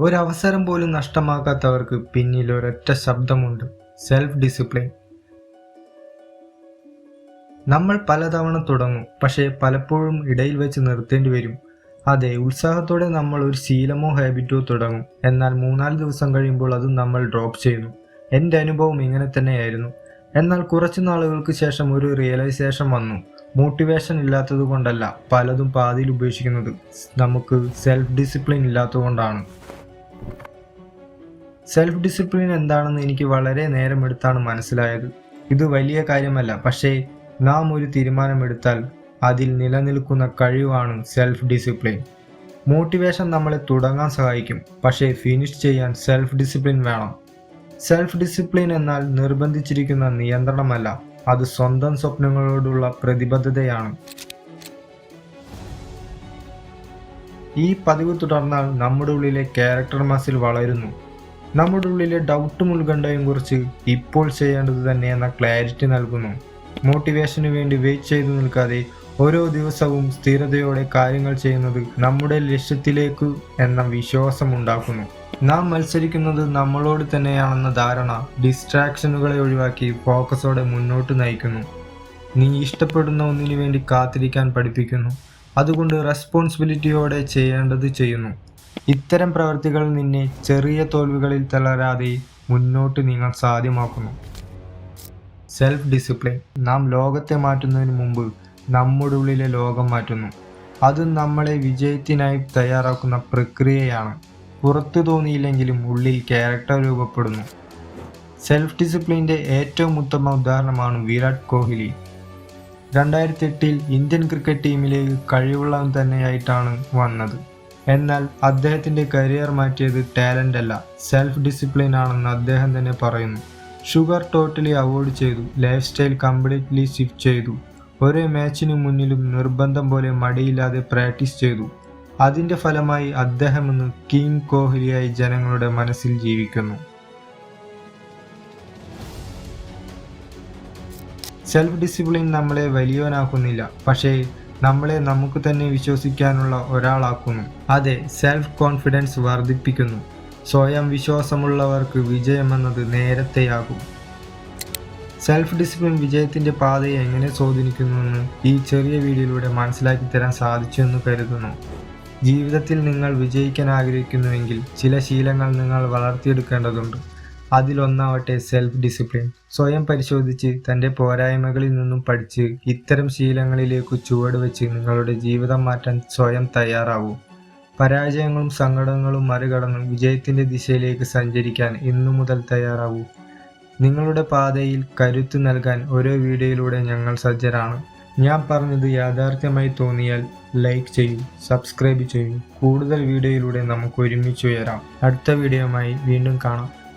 ഒരവസരം പോലും നഷ്ടമാക്കാത്തവർക്ക് പിന്നിൽ ഒരൊറ്റ ശബ്ദമുണ്ട്. സെൽഫ് ഡിസിപ്ലിൻ നമ്മൾ പലതവണ തുടങ്ങും പക്ഷേ പലപ്പോഴും ഇടയിൽ വെച്ച് നിർത്തേണ്ടി വരും. അതെ ഉത്സാഹത്തോടെ നമ്മൾ ഒരു ശീലമോ ഹാബിറ്റോ തുടങ്ങും. എന്നാൽ മൂന്നാൽ ദിവസം കഴിയുമ്പോൾ അത് നമ്മൾ ഡ്രോപ്പ് ചെയ്യുന്നു. എന്റെ അനുഭവം ഇങ്ങനെ തന്നെയായിരുന്നു. എന്നാൽ കുറച്ചു നാളുകൾക്ക് ശേഷം ഒരു റിയലൈസേഷൻ വന്നു. മോട്ടിവേഷൻ ഇല്ലാത്തത് കൊണ്ടല്ല പലതും പാതിയിൽ ഉപേക്ഷിക്കുന്നത് നമുക്ക് സെൽഫ് ഡിസിപ്ലിൻ ഇല്ലാത്തതുകൊണ്ടാണ്. സെൽഫ് ഡിസിപ്ലിൻ എന്താണെന്ന് എനിക്ക് വളരെ നേരമെടുത്താണ് മനസ്സിലായത്. ഇത് വലിയ കാര്യമല്ല. പക്ഷേ നാം ഒരു തീരുമാനമെടുത്താൽ അതിൽ നിലനിൽക്കുന്ന കഴിവാണ് സെൽഫ് ഡിസിപ്ലിൻ മോട്ടിവേഷൻ നമ്മളെ തുടങ്ങാൻ സഹായിക്കും. പക്ഷേ ഫിനിഷ് ചെയ്യാൻ സെൽഫ് ഡിസിപ്ലിൻ വേണം. സെൽഫ് ഡിസിപ്ലിൻ എന്നാൽ നിർബന്ധിച്ചിരിക്കുന്ന നിയന്ത്രണമല്ല. അത് സ്വന്തം സ്വപ്നങ്ങളോടുള്ള പ്രതിബദ്ധതയാണ്. ഈ പതിവ് തുടർന്നാൽ നമ്മുടെ ഉള്ളിലെ ക്യാരക്ടർ മസിൽ വളരുന്നു. നമ്മുടെ ഉള്ളിലെ ഡൗട്ട് മുൾകണ്ടയും കുറിച്ച് ഇപ്പോൾ ചെയ്യേണ്ടത് തന്നെ എന്ന ക്ലാരിറ്റി നൽകുന്നു. മോട്ടിവേഷന് വേണ്ടി വെയിറ്റ് ചെയ്തു നിൽക്കാതെ ഓരോ ദിവസവും സ്ഥിരതയോടെ കാര്യങ്ങൾ ചെയ്യുന്നത് നമ്മുടെ ലക്ഷ്യത്തിലേക്ക് എന്ന വിശ്വാസം ഉണ്ടാക്കുന്നു. നാം മത്സരിക്കുന്നത് നമ്മളോട് തന്നെയാണെന്ന ധാരണ ഡിസ്ട്രാക്ഷനുകളെ ഒഴിവാക്കി ഫോക്കസോടെ മുന്നോട്ട് നയിക്കുന്നു. നീ ഇഷ്ടപ്പെടുന്ന ഒന്നിനു വേണ്ടി കാത്തിരിക്കാൻ പഠിപ്പിക്കുന്നു. അതുകൊണ്ട് റെസ്പോൺസിബിലിറ്റിയോടെ ചെയ്യേണ്ടത് ചെയ്യുന്നു. ഇത്തരം പ്രവർത്തികൾ നിന്നെ ചെറിയ തോൽവികളിൽ തളരാതെ മുന്നോട്ട് നിങ്ങൾ സാധ്യമാക്കുന്നു. സെൽഫ് ഡിസിപ്ലിൻ നാം ലോകത്തെ മാറ്റുന്നതിന് മുമ്പ് നമ്മുടെ ഉള്ളിലെ ലോകം മാറ്റുന്നു. അത് നമ്മളെ വിജയത്തിനായി തയ്യാറാക്കുന്ന പ്രക്രിയയാണ്. പുറത്തു തോന്നിയില്ലെങ്കിലും ഉള്ളിൽ ക്യാരക്ടർ രൂപപ്പെടുന്നു. സെൽഫ് ഡിസിപ്ലിന്റെ ഏറ്റവും ഉത്തമ ഉദാഹരണമാണ് വിരാട് കോഹ്ലി. രണ്ടായിരത്തി എട്ടിൽ ഇന്ത്യൻ ക്രിക്കറ്റ് ടീമിലേക്ക് കഴിവുള്ളവൻ തന്നെയായിട്ടാണ് വന്നത്. എന്നാൽ അദ്ദേഹത്തിന്റെ കരിയർ മാറ്റിയത് ടാലന്റ് അല്ല സെൽഫ് ഡിസിപ്ലിൻ ആണെന്ന് അദ്ദേഹം തന്നെ പറയുന്നു. ഷുഗർ ടോട്ടലി അവോയ്ഡ് ചെയ്തു ലൈഫ് സ്റ്റൈൽ കംപ്ലീറ്റ്ലി ഷിഫ്റ്റ് ചെയ്തു. ഒരേ മാച്ചിനു മുന്നിലും നിർബന്ധം പോലെ മടിയില്ലാതെ പ്രാക്ടീസ് ചെയ്തു. അതിന്റെ ഫലമായി അദ്ദേഹം ഇന്ന് കിങ് കോഹ്ലിയായി ജനങ്ങളുടെ മനസ്സിൽ ജീവിക്കുന്നു. സെൽഫ് ഡിസിപ്ലിൻ നമ്മളെ വലിയവനാക്കുന്നില്ല പക്ഷേ നമ്മളെ നമുക്ക് തന്നെ വിശ്വസിക്കാനുള്ള ഒരാളാക്കുന്നു. അതെ സെൽഫ് കോൺഫിഡൻസ് വർദ്ധിപ്പിക്കുന്നു. സ്വയം വിശ്വാസമുള്ളവർക്ക് വിജയമെന്നത് നേരത്തെയാകും. സെൽഫ് ഡിസിപ്ലിൻ വിജയത്തിന്റെ പാതയെ എങ്ങനെ സ്വാധീനിക്കുന്നുവെന്ന് ഈ ചെറിയ വീഡിയോയിലൂടെ മനസ്സിലാക്കി തരാൻ സാധിച്ചു എന്ന് കരുതുന്നു. ജീവിതത്തിൽ നിങ്ങൾ വിജയിക്കാൻ ആഗ്രഹിക്കുന്നുവെങ്കിൽ ചില ശീലങ്ങൾ നിങ്ങൾ വളർത്തിയെടുക്കേണ്ടതുണ്ട്. അതിലൊന്നാവട്ടെ സെൽഫ് ഡിസിപ്ലിൻ സ്വയം പരിശോധിച്ച് തന്റെ പോരായ്മകളിൽ നിന്നും പഠിച്ച് ഇത്തരം ശീലങ്ങളിലേക്ക് ചുവട് വെച്ച് നിങ്ങളുടെ ജീവിതം മാറ്റാൻ സ്വയം തയ്യാറാവൂ. പരാജയങ്ങളും സങ്കടങ്ങളും മറികടന്ന് വിജയത്തിന്റെ ദിശയിലേക്ക് സഞ്ചരിക്കാൻ ഇന്നു മുതൽ തയ്യാറാവൂ. നിങ്ങളുടെ പാതയിൽ കരുത്ത് നൽകാൻ ഓരോ വീഡിയോയിലൂടെ ഞങ്ങൾ സജ്ജരാണ്. ഞാൻ പറഞ്ഞത് യാഥാർത്ഥ്യമായി തോന്നിയാൽ ലൈക്ക് ചെയ്യൂ സബ്സ്ക്രൈബ് ചെയ്യൂ. കൂടുതൽ വീഡിയോയിലൂടെ നമുക്ക് ഒരുമിച്ച് ഉയരാം അടുത്ത വീഡിയോയുമായി വീണ്ടും കാണാം.